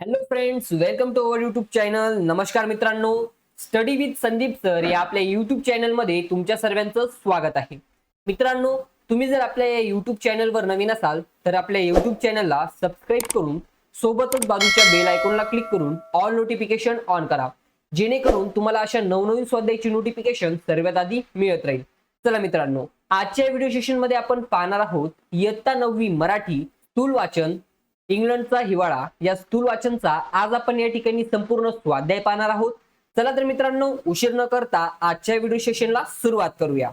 Hello friends welcome to our YouTube channel नमस्कार मित्रांनो. Study with Sandeep sir या आपल्या युट्यूब चॅनलमध्ये तुमच्या सर्वांचं स्वागत आहे. मित्रांनो तुम्ही जर आपल्या या युट्यूब चॅनलवर नवीन असाल तर आपल्या युट्यूब चॅनलला सबस्क्राईब करून सोबतच बाजूच्या बेल आयकॉनला क्लिक करून ऑल नोटिफिकेशन ऑन करा. जेणेकरून तुम्हाला अशा नवनवीन स्वाध्यायची नोटिफिकेशन सर्वात आधी मिळत राहील. चला मित्रांनो आजच्या व्हिडिओ सेशनमध्ये आपण पाहणार आहोत इयत्ता नववी मराठी स्थूल वाचन इंग्लंडचा हिवाळा या स्थूल वाचनचा आज आपण या ठिकाणी संपूर्ण स्वाध्याय पाहणार आहोत. चला तर मित्रांनो उशीर न करता आजच्या व्हिडिओ सेशनला सुरुवात करूया.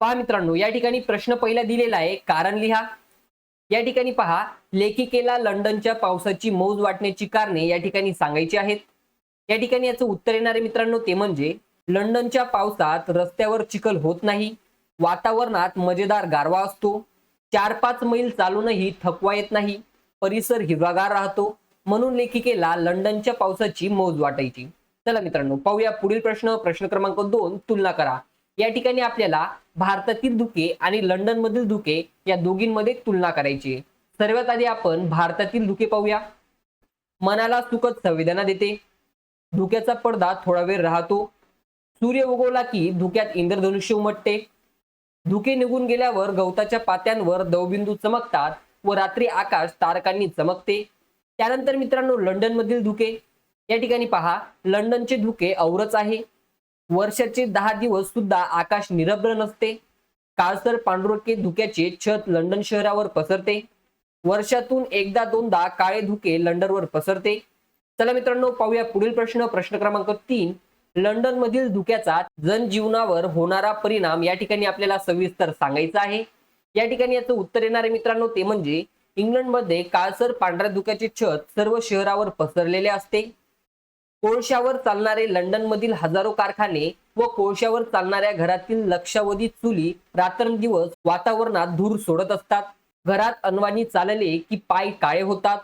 पहा मित्रांनो या ठिकाणी प्रश्न पहिला दिलेला आहे कारण लिहा. या ठिकाणी पहा लेखिकेला लंडनच्या पावसाची मौज वाटण्याची कारणे या ठिकाणी सांगायची आहेत. या ठिकाणी याचं उत्तर येणारे मित्रांनो ते म्हणजे लंडनच्या पावसात रस्त्यावर चिखल होत नाही वातावरणात मजेदार गारवा असतो चार पाच मैल चालूनही थकवा येत नाही परिसर हिरवागार राहतो. म्हणून लेखिकेला लंडनच्या पावसाची मौज वाटायची. चला मित्रांनो पाहूया पुढील प्रश्न प्रश्न क्रमांक दोन तुलना करा. या ठिकाणी आपल्याला भारतातील धुके आणि लंडन मधील धुके या दोघींमध्ये तुलना करायची सर्वात आधी आपण भारतातील धुके पाहूया. मनाला सुखद संवेदना देते. धुक्याचा पडदा थोडा वेळ राहतो. सूर्य उगवला की धुक्यात इंद्रधनुष्य उमटते. धुके निघून गेल्यावर गवताच्या पात्यांवर दवबिंदू चमकतात व रात्री आकाश तारकांनी चमकते. त्यानंतर मित्रांनो लंडन मधील धुके. या ठिकाणी पहा लंडनचे धुके औरच आहे. वर्षाचे दहा दिवस सुद्धा आकाश निरभ्र नसते. काळसर पांढुरके धुक्याचे छत लंडन शहरावर पसरते. वर्षातून एकदा दोनदा काळे धुके लंडनवर पसरते. चला मित्रांनो पाहूया पुढील प्रश्न. प्रश्न क्रमांक तीन. लंडन मधील धुक्याचा जनजीवनावर होणारा परिणाम या ठिकाणी आपल्याला सविस्तर सांगायचा आहे. या ठिकाणी याचं उत्तर येणारे मित्रांनो ते म्हणजे इंग्लंडमध्ये काळसर पांढऱ्या धुक्याचे छत सर्व शहरावर पसरलेले असते. कोळशावर चालणारे लंडन मधील हजारो कारखाने व कोळशावर चालणाऱ्या घरातील लक्षावधी चुली रात्रंदिवस वातावरणात धूर सोडत असतात. घरात अनवाणी चालले की पाय काळे होतात.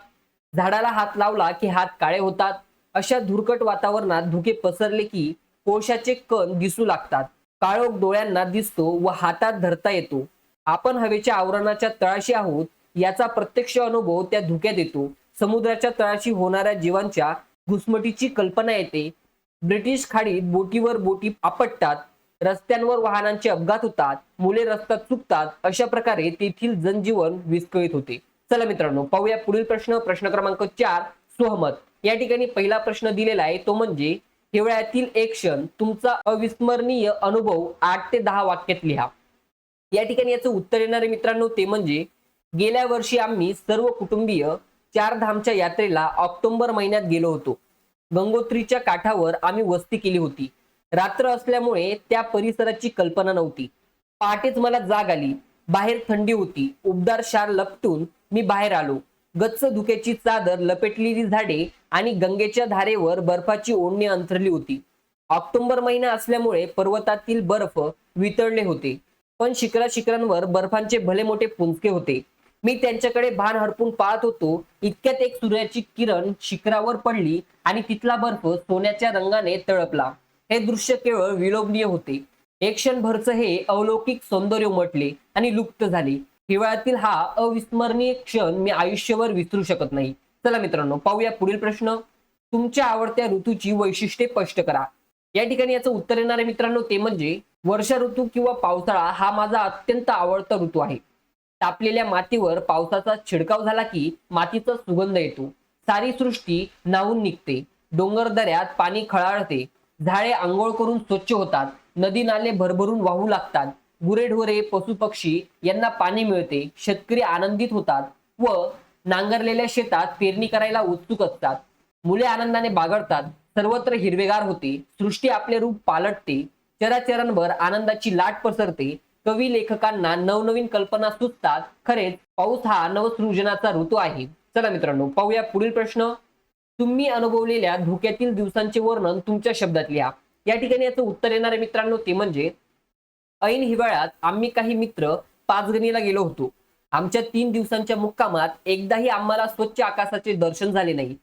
झाडाला हात लावला की हात काळे होतात. अशा धुरकट वातावरणात धुके पसरले की कोळशाचे कण दिसू लागतात. काळोख डोळ्यांना दिसतो व हातात धरता येतो. आपण हवेच्या आवरणाच्या तळाशी आहोत याचा प्रत्यक्ष अनुभव त्या धुक्यात येतो. समुद्राच्या तळाशी होणाऱ्या जीवांच्या घुसमटीची कल्पना येते. ब्रिटिश खाडीत बोटीवर बोटी आपटतात रस्त्यांवर वाहनांचे अपघात होतात मुले रस्ता चुकतात अशा प्रकारे तेथील जनजीवन विस्कळीत होते. चला मित्रांनो पाहूया पुढील प्रश्न प्रश्न क्रमांक चार सोहमत. या ठिकाणी पहिला प्रश्न दिलेला आहे तो म्हणजे हिवाळ्यातील एक क्षण तुमचा अविस्मरणीय अनुभव आठ ते दहा वाक्यात लिहा. या ठिकाणी याचं उत्तर येणारे मित्रांनो ते म्हणजे गेल्या वर्षी आम्ही सर्व कुटुंबीय चार धामच्या यात्रेला ऑक्टोबर महिन्यात गेलो होतो. गंगोत्रीच्या काठावर आम्ही वस्ती केली होती. रात्र असल्यामुळे त्या परिसराची कल्पना नव्हती. पहाटेच मला जाग आली. बाहेर थंडी होती. उबदार शार लपटून मी बाहेर आलो. गच्च धुक्याची चादर लपेटलेली झाडे आणि गंगेच्या धारेवर बर्फाची ओढणी अंथरली होती. ऑक्टोबर महिना असल्यामुळे पर्वतातील बर्फ वितळले होते. पण शिखरा शिखरांवर बर्फांचे भले मोठे पुंजके होते. मी त्यांच्याकडे भान हरपून पाहत होतो. इतक्यात एक सूर्याची किरण शिखरावर पडली आणि तिथला बर्फ सोन्याच्या रंगाने तळपला. हे दृश्य केवळ विलोभनीय होते. एक क्षणभरचं हे अलौकिक सौंदर्य उमटले आणि लुप्त झाले. हिवाळ्यातील हा अविस्मरणीय क्षण मी आयुष्यभर विसरू शकत नाही. चला मित्रांनो पाहूया पुढील प्रश्न. तुमच्या आवडत्या ऋतूची वैशिष्ट्ये स्पष्ट करा. या ठिकाणी याचं उत्तर येणारे मित्रांनो ते म्हणजे वर्षा ऋतू किंवा पावसाळा हा माझा अत्यंत आवडता ऋतू आहे. तापलेल्या मातीवर पावसाचा छिडकाव झाला की मातीचा सुगंध येतो. सारी सृष्टी नाहून निघते. डोंगर दऱ्यात पाणी खळाळते. झाडे आंघोळ करून स्वच्छ होतात. नदी नाले भरभरून वाहू लागतात. गुरेढोरे पशुपक्षी यांना पाणी मिळते शेतकरी आनंदित होतात व नांगरलेल्या शेतात पेरणी करायला उत्सुक असतात. मुले आनंदाने बागडतात सर्वत्र हिरवेगार होते सृष्टी आपले रूप पालटते चराचरांवर आनंदाची लाट पसरते कवी लेखकांना नवनवीन कल्पना सुचतात. खरेच पाऊस हा नवसृजनाचा ऋतू आहे. चला मित्रांनो पाहूया पुढील प्रश्न. तुम्ही अनुभवलेल्या धोक्यातील दिवसांचे वर्णन तुमच्या शब्दात लिहा. या ठिकाणी याचं उत्तर येणारे मित्रांनो ते म्हणजे ऐन हिवाळ्यात आम्ही काही मित्र पाचगणीला गेलो होतो. आमच्या तीन दिवसांच्या मुक्कामात एकदाही आम्हाला स्वच्छ आकाशाचे दर्शन झाले नाही.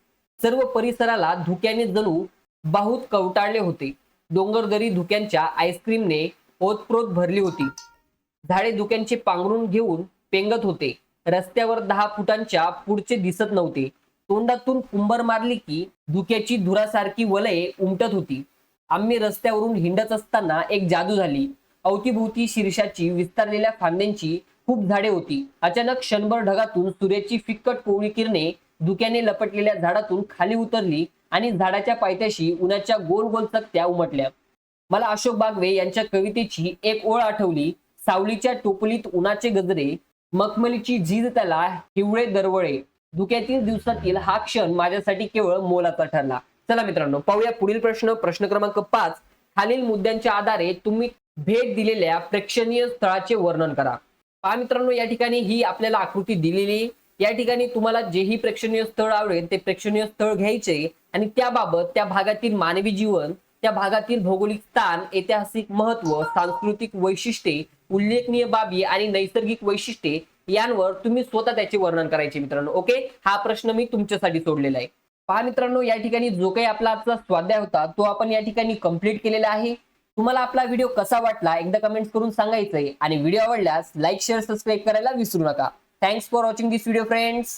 सर्व परिसराला धुक्याने जणू बाहूत कवटाळले होते. डोंगरदरी धुक्यांच्या आईस्क्रीमने ओतप्रोत भरली होती. झाडे धुक्यांचे पांघरून घेऊन पेंगत होते. रस्त्यावर दहा फुटांच्या पुढचे दिसत नव्हते. तोंडातून कुंभर मारली की धुक्याची धुरासारखी वलये उमटत होती. आम्ही रस्त्यावरून हिंडत असताना एक जादू झाली. अवतीभोवती शीर्षाची विस्तारलेल्या फांद्यांची खूप झाडे होती. अचानक क्षणभर ढगातून सूर्याची फिक्कट कोवळी किरणे धुक्याने लपटलेल्या झाडातून खाली उतरली आणि झाडाच्या पायथ्याशी उन्हाच्या गोल गोल चकत्या उमटल्या. मला अशोक बागवे यांच्या कवितेची एक ओळ आठवली. सावलीच्या टोपलीत उन्हाचे गजरे मखमलीची झीज त्याला हिवळे दरवळे. धुक्यातील दिवसातील हा क्षण माझ्यासाठी केवळ मोलाचा ठरला. चला मित्रांनो पाहूया पुढील प्रश्न. प्रश्न क्रमांक पाच. खालील मुद्द्यांच्या आधारे तुम्ही भेट दिलेल्या प्रेक्षणीय स्थळाचे वर्णन करा. पहा मित्रांनो या ठिकाणी ही आपल्याला आकृती दिलेली. या ठिकाणी तुम्हाला जेही प्रेक्षणीय स्थळ आवडेल ते प्रेक्षणीय स्थळ घ्यायचे आणि त्याबाबत त्या भागातील मानवी जीवन त्या भागातील भौगोलिक स्थान ऐतिहासिक महत्त्व सांस्कृतिक वैशिष्ट्ये उल्लेखनीय बाबी आणि नैसर्गिक वैशिष्ट्ये यांवर तुम्ही स्वतः त्याचे वर्णन करायचे मित्रांनो ओके? हा प्रश्न मी तुमच्यासाठी सोडलेला आहे. पहा मित्रांनो या ठिकाणी जो काही आपला आजचा स्वाध्याय होता तो आपण या ठिकाणी कंप्लीट केलेला आहे. तुम्हाला आपला व्हिडिओ कसा वाटला एकदा कमेंट करून सांगायचंय. आणि व्हिडिओ आवडल्यास लाईक शेअर सबस्क्राईब करायला विसरू नका. Thanks for watching this video friends